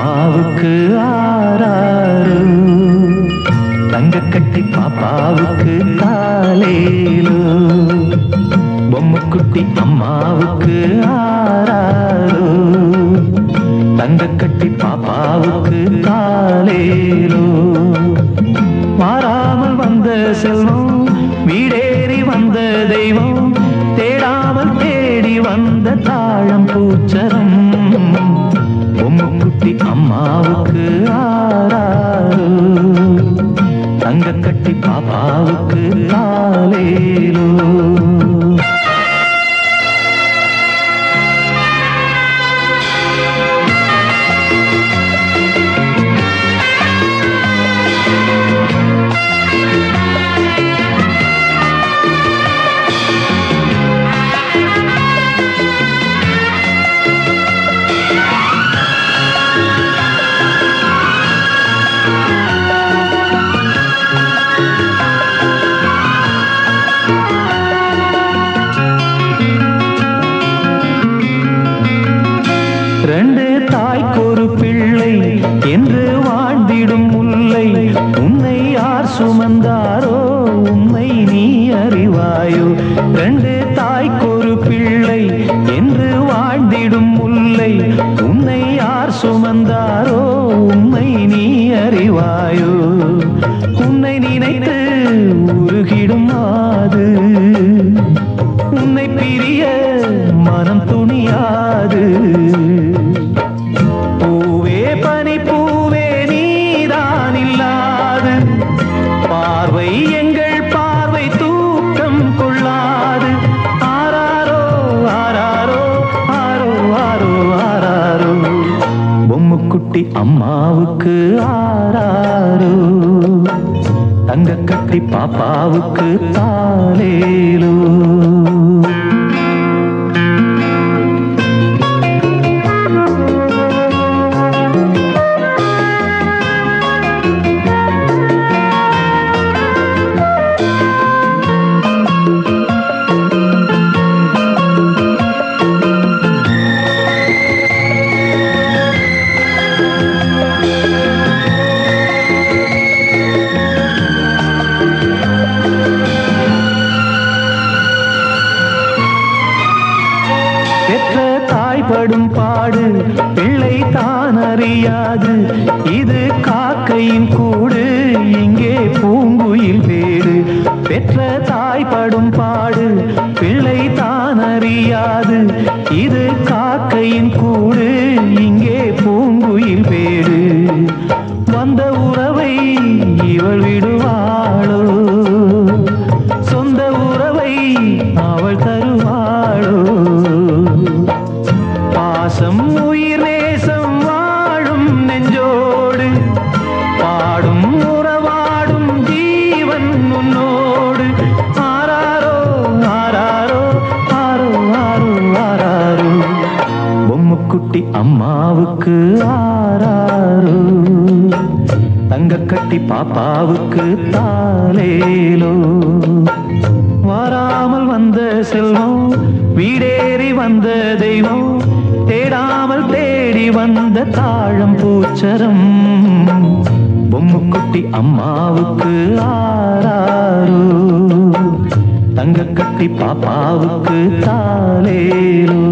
அம்மாவுக்கு ஆறாறு. தங்கக்கட்டி பாப்பாவுக்கு காலேலோ. பொம்முக்குட்டி அம்மாவுக்கு ஆறாறு. தங்கக்கட்டி பாப்பாவுக்கு காலேலோ. மாறாமல் வந்த செல்வம் வீடே கட்டி பாப்பாவுக்கு காலேலோ தாய்க்கொரு பிள்ளை என்று வாழ்ந்திடும் முல்லை. உன்னை யார் சுமந்தாரோ உண்மை நீ அறிவாயோ. ரெண்டு தாய்க்கொரு பிள்ளை என்று வாழ்ந்திடும் முல்லை. உன்னை யார் சுமந்தாரோ குட்டி அம்மாவுக்கு ஆராரோ தங்க கட்டி பாப்பாவுக்கு தாலேலோ பெற்ற தாய்படும் பாடு பிள்ளை தான் அறியாது. இது காக்கையின் கூடு இங்கே பூங்குயில் வேடு பெற்ற தாய்படும் பாடு பிள்ளை தான் அறியாது. இது காக்கையின் கூடு இங்கே பூங்குயில் வேடு வந்த உறவை இவள் விடுவாளோ? குட்டி அம்மாவுக்கு ஆராரோ தங்க கட்டி பாப்பாவுக்கு தாலேலோ வாராமல் வந்த செல்வம் வீடேறி வந்த தெய்வம் தேடாமல் தேடி வந்த தாழம் பூச்சரம். பொம்முக்குட்டி அம்மாவுக்கு ஆராரோ தங்க கட்டி பாப்பாவுக்கு தாலேலோ